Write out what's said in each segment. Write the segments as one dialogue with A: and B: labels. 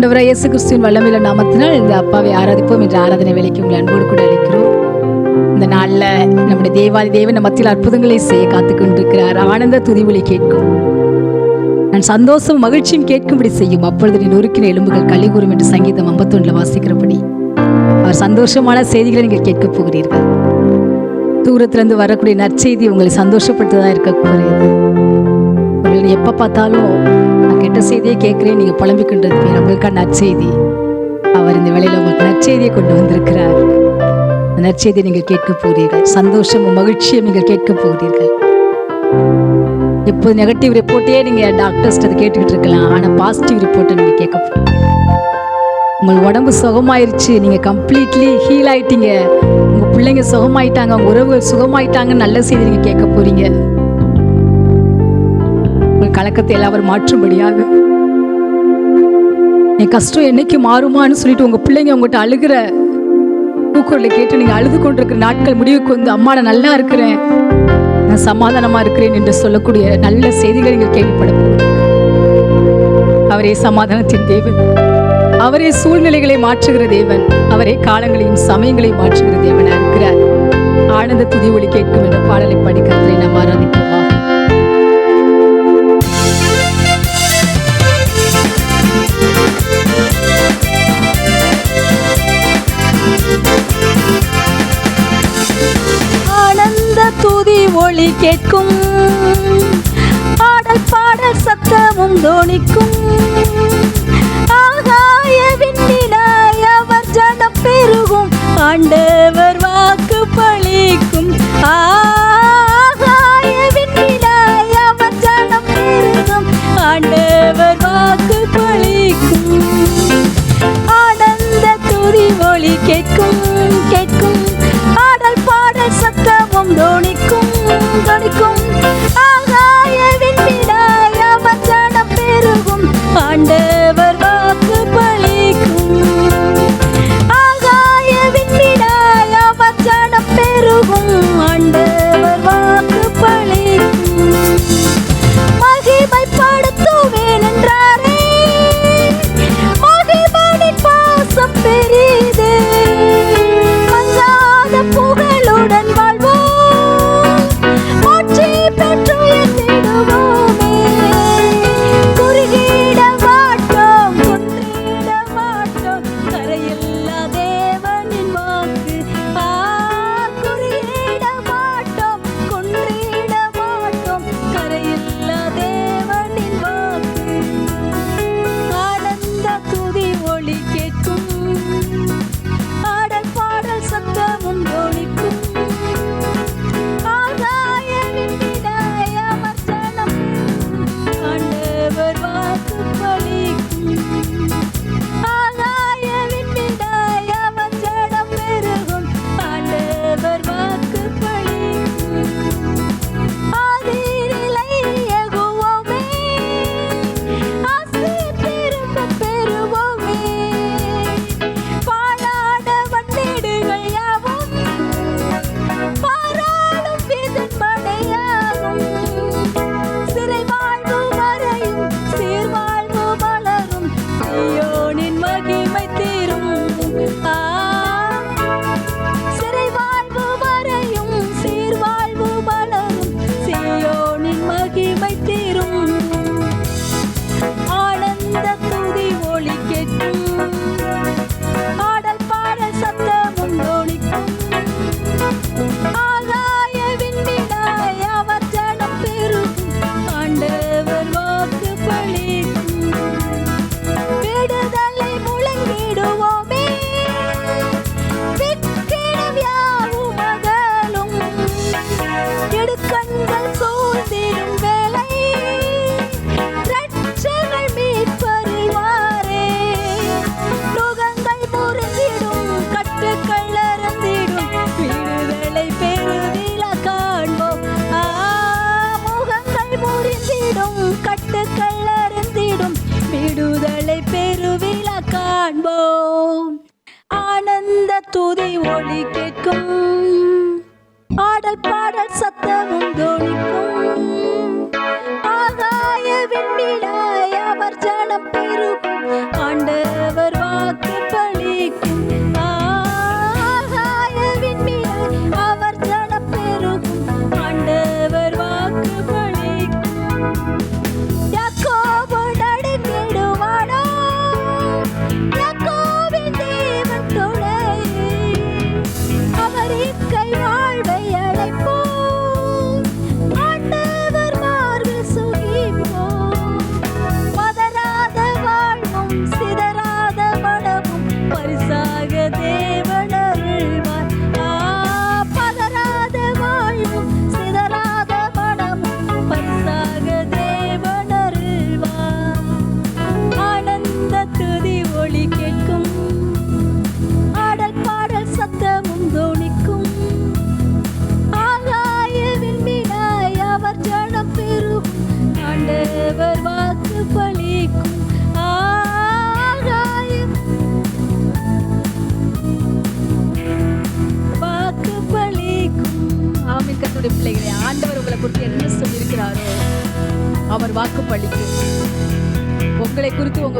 A: ஆண்டவராக இயேசு கிறிஸ்துவின் வல்லமையில நாமத்தினால் இந்த அப்பாவை ஆராதிப்போம். என்ற ஆராதனை வேலைக்கு உங்களை அன்போடு கூட அளிக்கிறோம் இந்த நாளில் நம்முடைய தேவாதி தேவன் மத்தியில் அற்புதங்களை செய்ய காத்து கொண்டிருக்கிறார் ஆனந்த துதிவொலி கேட்கும். நான் சந்தோஷம் மகிழ்ச்சியும் கேட்கும்படி செய்யும். அப்பொழுது நீ நொறுக்கின எலும்புகள் களி கூறும் என்று சங்கீதம் ஐம்பத்தொன்றில் வாசிக்கிறபடி. அவர் சந்தோஷமான செய்திகளை நீங்கள் கேட்கப் போகிறீர்கள். தூரத்திலிருந்து வரக்கூடிய நற்செய்தி உங்களை சந்தோஷப்படுத்ததாக இருக்க ஒருவேளை எப்போ பார்த்தாலும் கெட்ட செய்தியை கேட்குறேன். நீங்கள் புலம்பிக்கின்றது பேர் உங்களுக்கான நற்செய்தி. அவர் இந்த வேலையில் உங்களுக்கு நற்செய்தியை கொண்டு வந்திருக்கிறார். நற்செய்தியை நீங்கள் கேட்க போகிறீர்கள். சந்தோஷமும் மகிழ்ச்சியும் நீங்கள் கேட்க போகிறீர்கள். இப்போ நெகட்டிவ் ரிப்போர்ட்டே நீங்கள் டாக்டர்ஸ்ட்டு அதை கேட்டுக்கிட்டு இருக்கலாம். ஆனால் பாசிட்டிவ் ரிப்போர்ட்டை நீங்கள் கேட்க போகிறீங்க உங்கள் உடம்பு சுகமாயிருச்சு. நீங்கள் கம்ப்ளீட்லி ஹீல் ஆயிட்டீங்க. உங்கள் பிள்ளைங்க சுகமாயிட்டாங்க. உங்கள் உறவுகள் சுகமாயிட்டாங்கன்னு நல்ல செய்தி நீங்கள் கேட்க போறீங்க. கலக்கத்தை எல்லாம் அவர் மாற்றும்படியாக. என் கஷ்டம் என்னைக்கு மாறுமான்னு சொல்லிட்டு உங்க பிள்ளைங்க உங்ககிட்ட அழுகிற கூக்குரலை கேட்டு நீங்க அழுது கொண்டிருக்கிற நாட்கள் முடிவுக்கு வந்து அம்மா நான் நல்லா இருக்கிறேன். நான் சமாதானமா இருக்கிறேன் என்று சொல்லக்கூடிய நல்ல செய்திகளை நீங்கள் கேள்விப்பட அவரே சமாதானத்தின் தேவன். அவரே சூழ்நிலைகளை மாற்றுகிற தேவன். அவரே காலங்களையும் சமயங்களையும் மாற்றுகிற தேவனாக இருக்கிறார் ஆனந்த துதி ஒளி கேட்கும் என்ற பாடலை படிக்கிறதை நாம் ஆராதிக்கலாம் துதி ஒளி கேட்கும். ஆடல் பாடல் சத்தமும் தோணிக்கும். ஆகாய விண்ணினாய் அவர் ஜனம் பெருகும். ஆண்டவர் வாக்கு பழிக்கும். ஆகாய விண்ணினாய் அவர் ஜனம் பெருகும். ஆண்டவர் வாக்கு பழிக்கும். ஆனந்த துதி ஒளி கேட்கும்.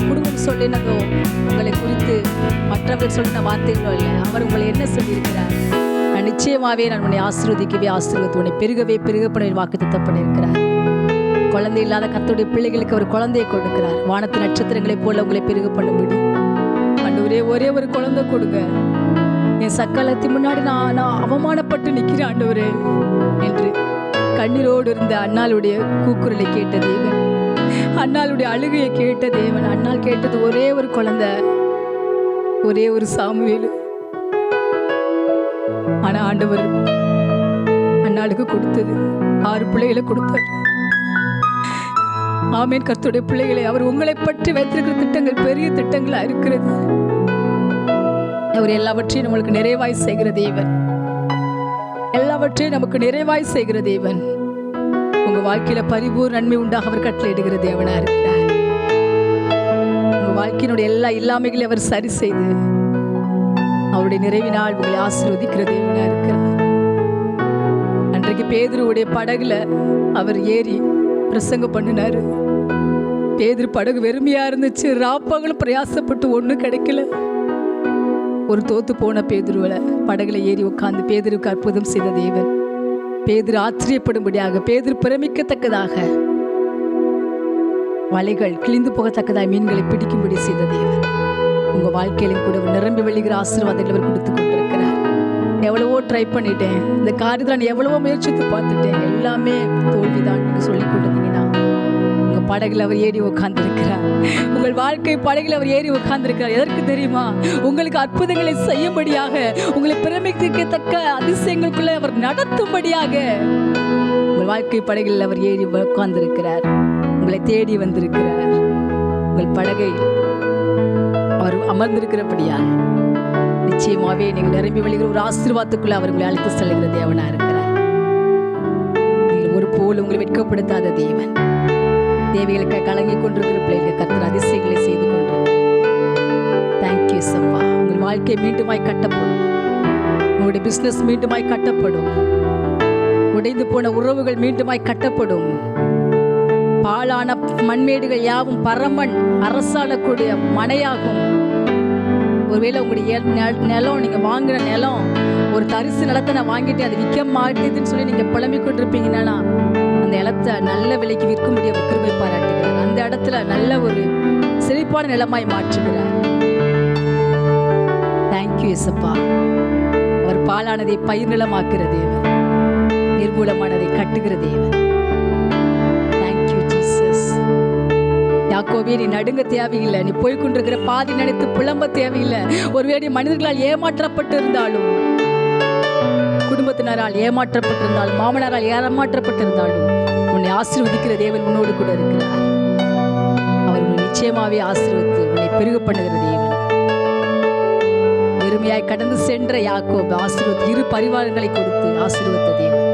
A: உங்கள் குடும்பம் சொல்லினதோ உங்களை குறித்து மற்றவர்கள் சொல்லின வார்த்தைகளோ இல்லை அவர் உங்களை என்ன சொல்லியிருக்கிறார்? நான் நிச்சயமாகவே நான் உன்னை ஆசீர்வதிக்கவே ஆசீர்வதித்து உன்னை பெருகவே பெருகப்பட வாக்கு திட்டம் பண்ணியிருக்கிறார். குழந்தை இல்லாத கத்தோடைய பிள்ளைகளுக்கு அவர் குழந்தையை கொடுக்கிறார். வானத்து நட்சத்திரங்களைப் போல உங்களை பெருக முடியும் ஆண்டவரே ஒரே ஒரு குழந்தை கொடுங்க. என் சக்காலத்தி முன்னாடி நான் நான் அவமானப்பட்டு நிற்கிறேன் ஆண்டவரே என்று கண்ணீரோடு இருந்த அண்ணாளுடைய கூக்குரலை கேட்ட தேவன். அண்ணாளுடைய அழுகையை கேட்ட தேவன் அண்ணால் கேட்டது ஒரே ஒரு குழந்தை ஒரே ஒரு சாமுவேல். ஆனா ஆண்டவர் அண்ணாளுக்கு கொடுத்தது ஆறு பிள்ளைகளை கொடுத்தார். ஆமேன் கர்த்துடைய பிள்ளைகளை அவர் உங்களை பற்றி வைத்திருக்கிற திட்டங்கள் பெரிய திட்டங்களா இருக்கிறது. அவர் எல்லாவற்றையும் நம்மளுக்கு நிறைவாய் செய்கிற தேவன். எல்லாவற்றையும் நமக்கு நிறைவாய் செய்கிற தேவன். உங்க வாழ்க்கையில பரிபூர் நன்மை உண்டாக அவர் கட்டளையிடுகிற தேவனா இருக்கிறார். உங்க வாழ்க்கையினுடைய எல்லா இல்லாமைகளையும் அவர் சரி செய்து அவருடைய நிறைவினால் உங்களை ஆசீர்வதிக்கிற தேவனா இருக்கிறார். அன்றைக்கு பேதருடைய படகுல அவர் ஏறி பிரசங்கம் பண்ணினார். பேதிரு படகு வெறுமையா இருந்துச்சு. ராப்பகலும் பிரயாசப்பட்டு ஒன்றும் கிடைக்கல. ஒரு தோத்து போன பேதுருவில் படகுல ஏறி உட்கார்ந்து பேதருக்கு அற்புதம் செய்த தேவன். பேதிர் ஆச்சரியப்படும்படியாக பேதிர் பிரமிக்கத்தக்கதாக. வலைகள் கிழிந்து போகத்தக்கதாக மீன்களை பிடிக்கும்படி செய்த தேவன். உங்க வாழ்க்கையிலும் கூட நிரம்பி வெளிகிற ஆசீர்வாதங்களை அவர் கொடுத்து கொண்டிருக்கிறார். எவ்வளவோ ட்ரை பண்ணிட்டேன். இந்த காரியத்தில் நான் எவ்வளவோ முயற்சித்து பார்த்துட்டேன். எல்லாமே தோல்விதான் என்று சொல்லி கொண்டிருந்தீங்கன்னா படகுல அவர் ஏறி உட்கார்ந்திருக்கிறார் உங்கள் வாழ்க்கை படகுல அவர் ஏறி உட்கார்ந்திருக்கிறார் எதற்கு தெரியுமா? உங்களுக்கு அற்புதங்களை செய்யும்படியாக உங்களை பிரமிக்கத்தக்க அதிசயங்களுக்குள்ள அவர் நடத்தும்படியாக உங்கள் வாழ்க்கை படகில் அவர் ஏறி உட்கார்ந்திருக்கிறார் உங்களை தேடி வந்திருக்கிறார். உங்கள் படகை அவர் அமர்ந்திருக்கிறபடியாக நிச்சயமாவே நீங்கள் நிரம்பி வழிகிற ஒரு ஆசீர்வாதத்துக்குள்ள அவர் உங்களை அழைத்து செல்கிற தேவனா இருக்கிறார் நீங்கள் ஒரு போல் உங்களை வெட்கப்படுத்தாத தேவன். தேவைகளுக்கு கலங்கி கொண்டிருக்கிற பிள்ளைகளுக்கு கத்திர அதிசயங்களை செய்து கொண்டிருக்கிறார் தேங்க்யூ சப்பா உங்கள் வாழ்க்கை மீண்டுமாய் கட்டப்படும். உங்களுடைய பிசினஸ் மீண்டுமாய் கட்டப்படும். உடைந்து போன உறவுகள் மீண்டுமாய் கட்டப்படும். பாழான மண்மேடுகள் யாவும் பரமன் அரசாளக்கூடிய மனையாகும். ஒருவேளை உங்களுடைய நிலம் நீங்க வாங்குற நிலம் ஒரு தரிசு நிலத்தை நான் வாங்கிட்டு அது விற்க மாட்டேதுன்னு சொல்லி நீங்க புலம்பிக் கொண்டிருப்பீங்கன்னா அந்த நிலத்தை நல்ல விலைக்கு விற்கும்படி அவர் கிருபை பாராட்டுகிறார். அந்த இடத்துல நல்ல ஒரு செழிப்பான நிலமாய் மாற்றுகிறார். தேங்க்யூ இசப்பா அவர் பாலானதை பயிர் நிலமாக்குற தேவன். நிர்மூலமானதை கட்டுகிற தேவன். தேங்க்யூ ஜீசஸ் யாக்கோபே நீ நடுங்க தேவையில்லை. நீ போய் கொண்டிருக்கிற பாதி நினைத்து புலம்ப தேவையில்லை. ஒருவேளை மனிதர்களால் ஏமாற்றப்பட்டு இருந்தாலும் குடும்பத்தினரால் ஏமாற்றப்பட்டிருந்தாலும் மாமனாரால் ஏமாற்றப்பட்டிருந்தாலும் உன்னை ஆசிர்வதிக்கிற தேவன் உன்னோடு கூட இருக்கிறார். அவர் உன்னை நிச்சயமாவே ஆசிர்வித்து உன்னை பெருக பண்ணுகிற தேவன். வெறுமையாய் கடந்து சென்ற யாக்கோப் ஆசீர்வதி இரு பரிவாரங்களை கொடுத்து ஆசீர்வதித்த தேவன்.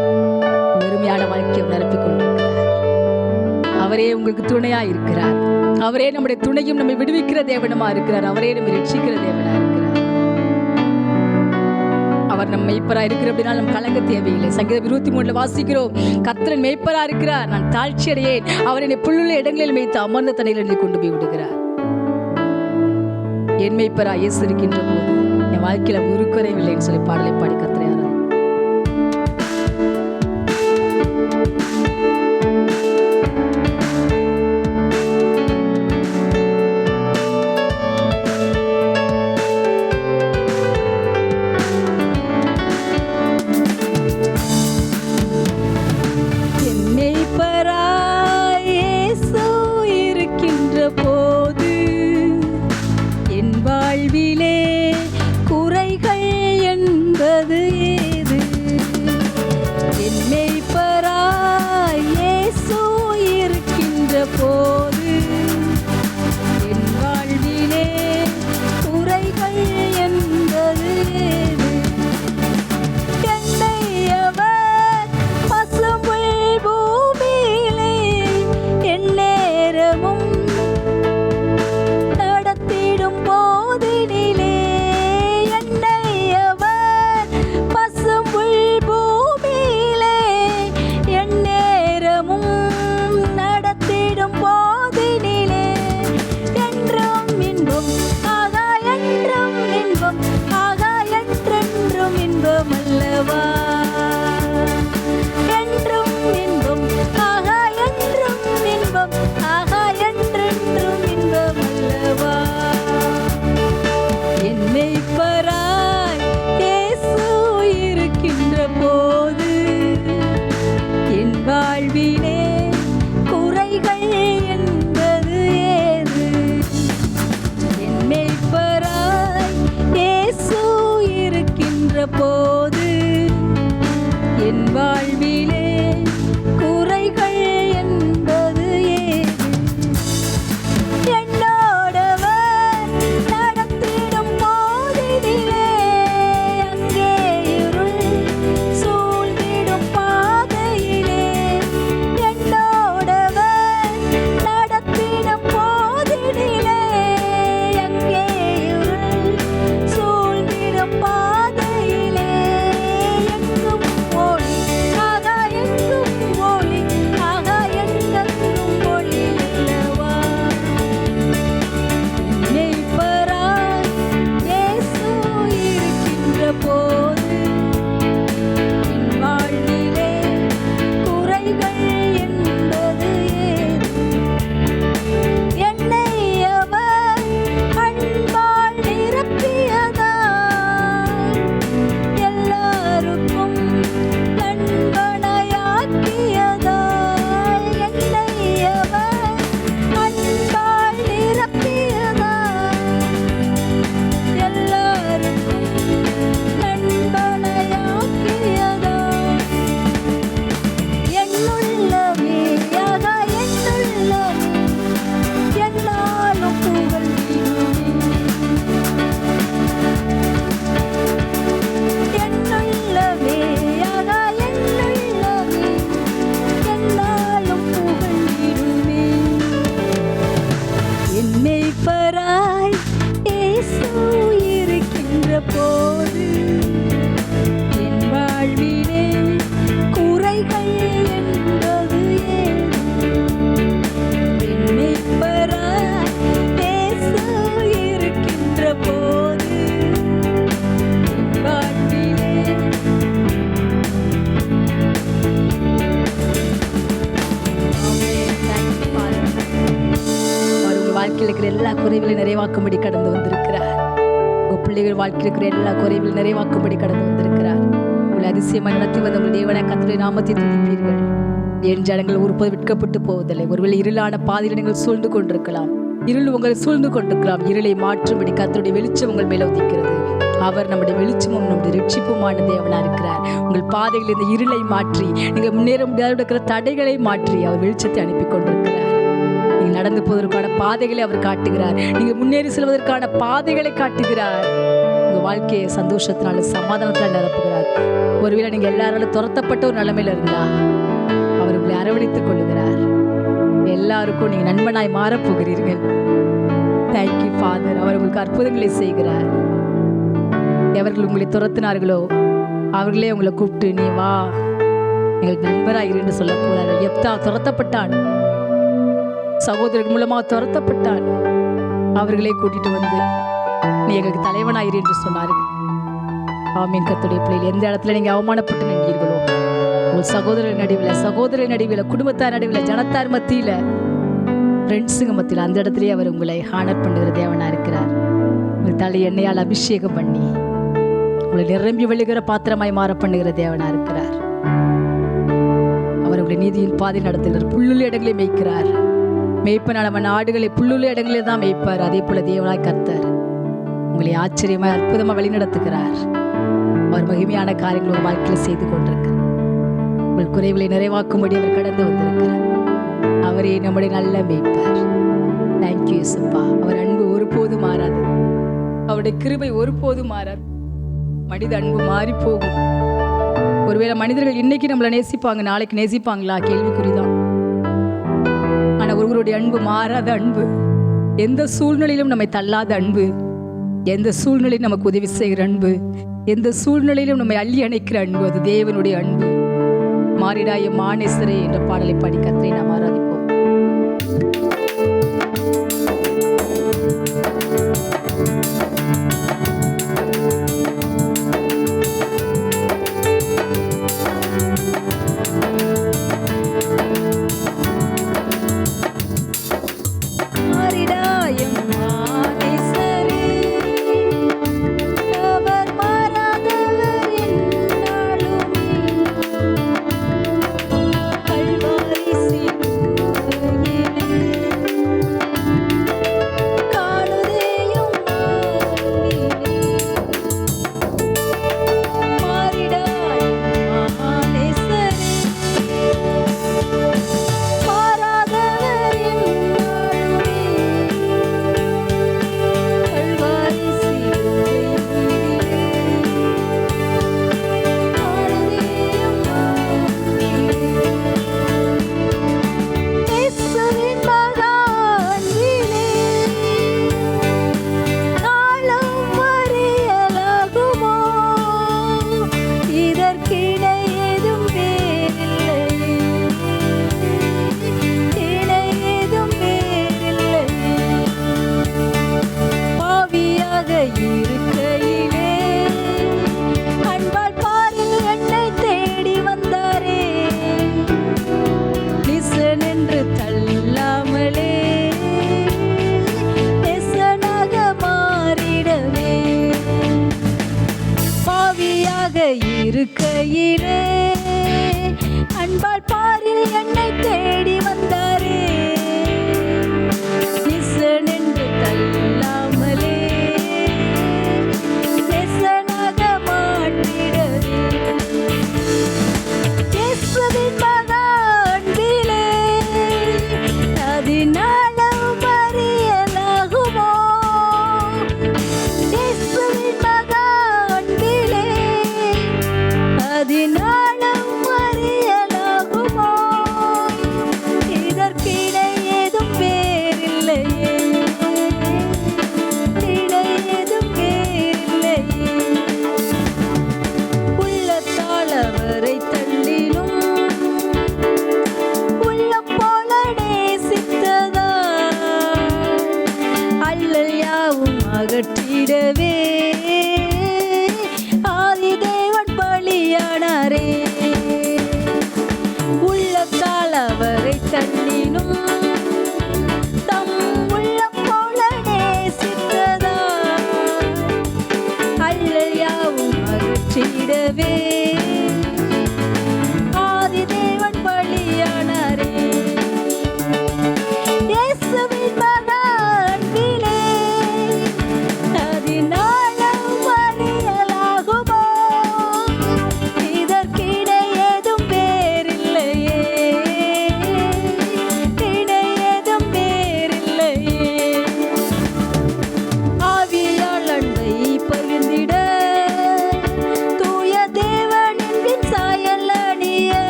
A: வெறுமையான வாழ்க்கையை நிரப்பிக் கொண்டிருக்கிறார். அவரே உங்களுக்கு துணையா இருக்கிறார். அவரே நம்முடைய துணையும் நம்மை விடுவிக்கிற தேவனமா இருக்கிறார். அவரே நம்மை ரட்சிக்கிற தேவனா அவர் நம்ம மெய்ப்பரா இருக்கிற அப்படின்னா நம்ம கலங்க தேவையில்லை. சங்கீதம் இருபத்தி மூணுல வாசிக்கிறோம். கத்திரன் மெய்ப்பரா இருக்கிறார். நான் தாழ்ச்சி அடையேன். அவர் என்னை புல்லுள்ள இடங்களில் மேய்த்து அமர்ந்த தண்ணிகளில் கொண்டு போய் விடுகிறார். என் மெய்ப்பரா இயேசு இருக்கின்ற போது என் வாழ்க்கையில உருக்குறைவில்லைன்னு சொல்லி பாடலை பாடி இருக்கிற நிறைவாக்கும்படி கடந்து வந்திருக்கிறார். உங்கள் பிள்ளைகள் வாழ்க்கையில் இருக்கிற எல்லா குறைகளையும் நிறைவாக்கும்படி கடந்து வந்திருக்கிறார். உங்களை அதிசயமாக நடத்தி வந்த உங்கள் தேவனை கத்திரை நாமத்தை துதிப்பீர்கள். என் ஜனங்கள் ஒருபோது விற்கப்பட்டு போவதில்லை. ஒருவேளை இருளான பாதையில் நீங்கள் சூழ்ந்து கொண்டிருக்கலாம். இருள் உங்களை சூழ்ந்து கொண்டிருக்கலாம். இருளை மாற்றும்படி கத்தருடைய வெளிச்சம் உங்கள் மேல உதிக்கிறது. அவர் நம்முடைய வெளிச்சமும் நம்முடைய ரட்சிப்புமான தேவனா இருக்கிறார். உங்கள் பாதைகளில் இந்த இருளை மாற்றி நீங்கள் முன்னேற முடியாத இருக்கிற தடைகளை மாற்றி அவர் வெளிச்சத்தை அனுப்பி கொண்டிருக்கிறார். நடந்து போவதற்கான பாதைகளை அவர் காட்டுகிறார். நீங்க முன்னேறி செல்வதற்கான பாதைகளை காட்டுகிறார். உங்க வாழ்க்கையை சந்தோஷத்தினால சமாதானத்தில் நிரப்புகிறார் ஒருவேளை நீங்க எல்லாராலும் துரத்தப்பட்ட ஒரு நிலைமையில இருந்தா அவர் உங்களை அரவணைத்துக் கொள்ளுகிறார். எல்லாருக்கும் நீங்க நண்பனாய் மாறப் போகிறீர்கள். தேங்க்யூ ஃபாதர் அவர் உங்களுக்கு அற்புதங்களை செய்கிறார். எவர்கள் உங்களை துரத்தினார்களோ அவர்களே உங்களை கூப்பிட்டு நீ வா எங்களுக்கு நண்பராக இருந்து சொல்ல போறார்கள் எப்தா துரத்தப்பட்டான். சகோதரர் மூலமாக துரத்தப்பட்டான் அவர்களே கூட்டிட்டு வந்து நீ எங்களுக்கு தலைவனாயிரு என்று சொன்னார்கள். ஆமீன் கத்துடைய பிள்ளைகள் எந்த இடத்துல நீங்க அவமானப்பட்டு நின்றீர்களோ உங்கள் சகோதரர் நடுவில் சகோதரர் நடுவில் குடும்பத்தார் நடுவில் ஜனத்தார் மத்தியில ஃப்ரெண்ட்ஸுங்க மத்தியில் அந்த இடத்துலயே அவர் உங்களை ஹானர் பண்ணுகிற தேவனா இருக்கிறார். உங்கள் தலை எண்ணெயால் அபிஷேகம் பண்ணி உங்களை நிரம்பி வழிகிற பாத்திரமாய் மாற பண்ணுகிற தேவனா இருக்கிறார். அவர் உங்களை நீதியின் பாதை நடத்துகிறார் புல்லுள்ள இடங்களை மேய்க்கிறார். மேய்ப்பனால் அவன் ஆடுகளை புல்லுள்ள இடங்களில் தான் மேய்ப்பார். அதே போல தேவனாய் கர்த்தர் உங்களை ஆச்சரியமாய் அற்புதமாக வழிநடத்துகிறார். அவர் மகிமையான காரியங்கள் உங்கள் வாழ்க்கையில் செய்து கொண்டிருக்கிறார். உங்கள் குறைகளை நிறைவாக்கும்படி அவர் கடந்து வந்திருக்கிறார். அவரே நம்முடைய நல்ல மேய்ப்பார். தேங்க்யூ சுப்பா அவர் அன்பு ஒருபோதும் மாறாது. அவருடைய கிருபை ஒருபோதும் மாறாது. மனித அன்பு மாறி போகும் ஒருவேளை மனிதர்கள் இன்னைக்கு நம்மளை நேசிப்பாங்க நாளைக்கு நேசிப்பாங்களா? கேள்விக்குறிதான் ஒருவருடைய அன்பு மாறாத அன்பு. எந்த சூழ்நிலையிலும் நம்மை தள்ளாத அன்பு. எந்த சூழ்நிலையும் நமக்கு உதவி செய்கிற அன்பு. எந்த சூழ்நிலையிலும் நம்மை அள்ளி அணைக்கிற அன்பு. அது தேவனுடைய அன்பு. மாறிடாய மானேஸ்வரே என்ற பாடலை பாடி கத்திரை நாம் ஆராதிப்போம்.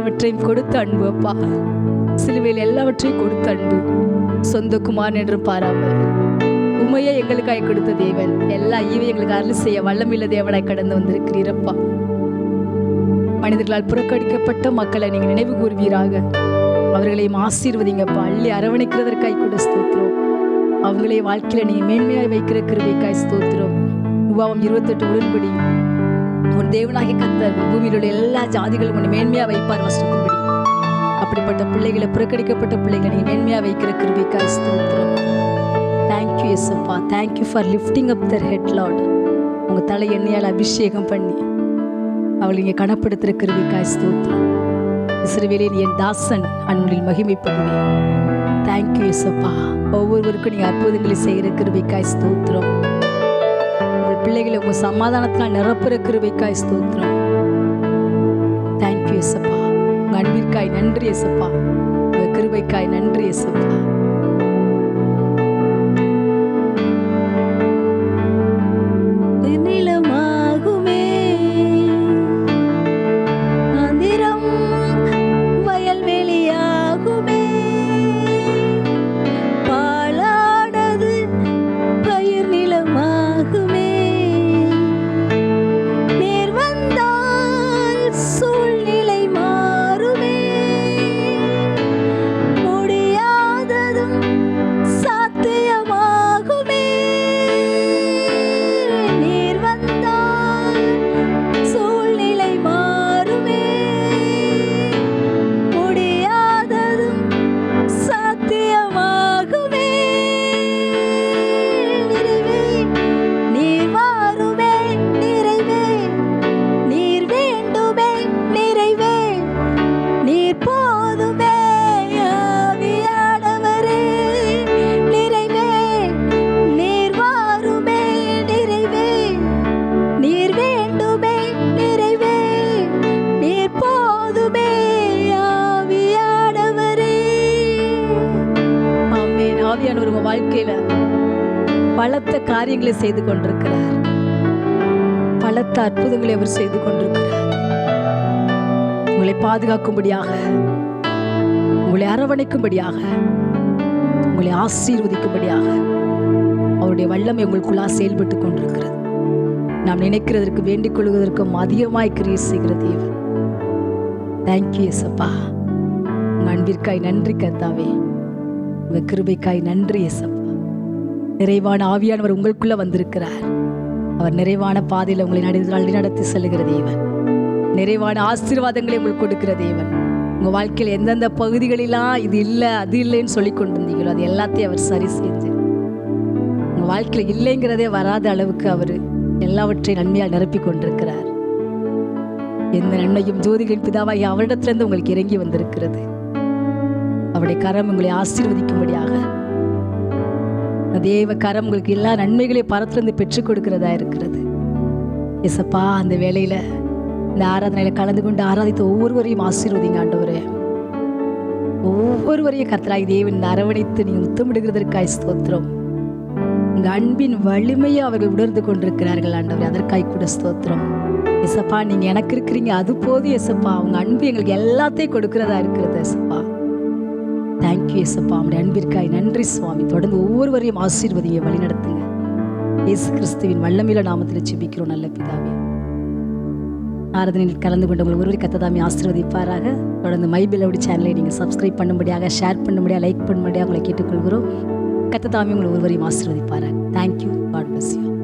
A: எல்லாவற்றையும் கொடுத்த அன்பு அப்பா. சிலுவையில் எல்லாவற்றையும் கொடுத்த அன்பு. சொந்த குமாரன் என்று பாராமல் உண்மையை எங்களுக்காய் கொடுத்த தேவன். எல்லா ஈவை எங்களுக்கு அருள் செய்ய வல்லமில்ல தேவனாய் கடந்து வந்திருக்கிறீரப்பா மனிதர்களால் புறக்கணிக்கப்பட்ட மக்களை நீங்கள் நினைவு கூறுவீராக. அவர்களையும் ஆசீர்வதிங்கப்பா அள்ளி அரவணைக்கிறதற்காய் கூட ஸ்தோத்திரம். அவங்களே வாழ்க்கையில நீங்க மேன்மையாய் வைக்கிற கிருபைக்காய் ஸ்தோத்திரம். உபாவம் இருபத்தெட்டு உடன்படி. உன் தேவனாகிய கத்தர் பூமியில் உள்ள எல்லா ஜாதிகளும் உன்னை மேன்மையா வைப்பார் வசனத்தின்படி. அப்படிப்பட்ட பிள்ளைகளை புறக்கணிக்கப்பட்ட பிள்ளைகளை நீ மேன்மையா வைக்கிற கிருபைக்காய் ஸ்தோத்திரம். Thank you எஸ்ப்பா thank you for lifting up their head lord உங்கள் தலை எண்ணெயால் அபிஷேகம் பண்ணி அவளை இங்கே கனப்படுத்துகிற கிருபிக்காய் ஸ்தோத்திரம். இஸ்ரவேலின் என் தாசன். அன்பில் மகிமைப்படுவேன் தேங்க்யூ எஸ்அப்பா ஒவ்வொருவருக்கும் நீங்கள் அற்புதங்களை செய்கிற கிருபிக்காய் ஸ்தோத்திரம். பிள்ளைகளை உங்கள் சமாதானத்தினால் நிரப்புற கிருபிக்காய் ஸ்தோத்திரம். தேங்க்யூ எசப்பா உங்கள் அன்பிற்காய் நன்றி எசப்பா உங்கள் கிருபைக்காய் நன்றி எசப்பா பலத்த காரியங்களை செய்து கொண்டிருக்கிறார். பலத்த அற்புதங்களை அவர் செய்து கொண்டிருக்கிறார். உங்களை பாதுகாக்கும்படியாக உங்களை அரவணைக்கும்படியாக உங்களை ஆசீர்வதிக்கும்படியாக அவருடைய வல்லமை உங்களுக்குள்ளா செயல்பட்டு கொண்டிருக்கிறது. நாம் நினைக்கிறதற்கு வேண்டிக் கொள்வதற்கும் அதிகமாய் கிரியை செய்கிற தேவன். தேங்க்யூ எசப்பா உங்க அன்பிற்காய் நன்றி கத்தாவே உங்க கிருபைக்காய் நன்றி எசப்பா நிறைவான ஆவியானவர் உங்களுக்குள்ள வந்திருக்கிறார். அவர் நிறைவான பாதையில் உங்களை நடி நடத்தி செல்லுகிற தேவன். நிறைவான ஆசீர்வாதங்களை உங்களுக்கு கொடுக்கிற தேவன். உங்க வாழ்க்கையில் எந்தெந்த பகுதிகளெல்லாம் இது இல்லை அது இல்லைன்னு சொல்லி கொண்டு இருந்தீங்களோ அது எல்லாத்தையும் அவர் சரி செஞ்சு உங்க வாழ்க்கையில் இல்லைங்கிறதே வராத அளவுக்கு அவர் எல்லாவற்றையும் நன்மையாக நிரப்பி கொண்டிருக்கிறார். எந்த நன்மையும் ஜோதிகளின் பிதாவாகி அவரிடத்திலிருந்து உங்களுக்கு இறங்கி வந்திருக்கிறது. அவருடைய கரம் உங்களை ஆசீர்வதிக்கும்படியாக தேவ கரம் உங்களுக்கு எல்லா நன்மைகளையும் பரத்துலேருந்து பெற்றுக் கொடுக்கிறதா இருக்கிறது. எசப்பா அந்த வேலையில இந்த ஆராதனையில கலந்து கொண்டு ஆராதித்த ஒவ்வொருவரையும் ஆசீர்வதிங்க ஆண்டவரே. ஒவ்வொருவரையும் கத்தராய் தேவன் இந்த அரவணைத்து நீங்க முத்தமிடுகிறதற்காய் ஸ்தோத்திரம். உங்க அன்பின் வலிமையை அவர்கள் உணர்ந்து கொண்டிருக்கிறார்கள் ஆண்டவர். அதற்காய் கூட ஸ்தோத்திரம். எசப்பா நீங்க எனக்கு இருக்கிறீங்க அது போதும் எசப்பா உங்க அன்பு எங்களுக்கு எல்லாத்தையும் கொடுக்கிறதா இருக்கிறது எசப்பா தேங்க்யூ எசப்பா உங்களுடைய அன்பிற்காய் நன்றி சுவாமி. தொடர்ந்து ஒவ்வொருவரையும் ஆசீர்வதியை வழி நடத்துங்க இயேசு கிறிஸ்துவின் வல்லமில நாமத்தில் ஜெபிக்கிறோம் நல்ல பிதாவே. ஆராதனையில் கலந்து கொண்ட உங்கள் ஒருவரை கத்ததாமி ஆசீர்வதிப்பாராக. தொடர்ந்து மைபிளோடி சேனலை நீங்கள் சப்ஸ்கிரைப் பண்ணும்படியாக ஷேர் பண்ணும்படியாக லைக் பண்ணும்படியாக உங்களை கேட்டுக்கொள்கிறோம். கத்ததாமி உங்களை ஒருவரையும் ஆசீர்வதிப்பாராக. Thank you God bless you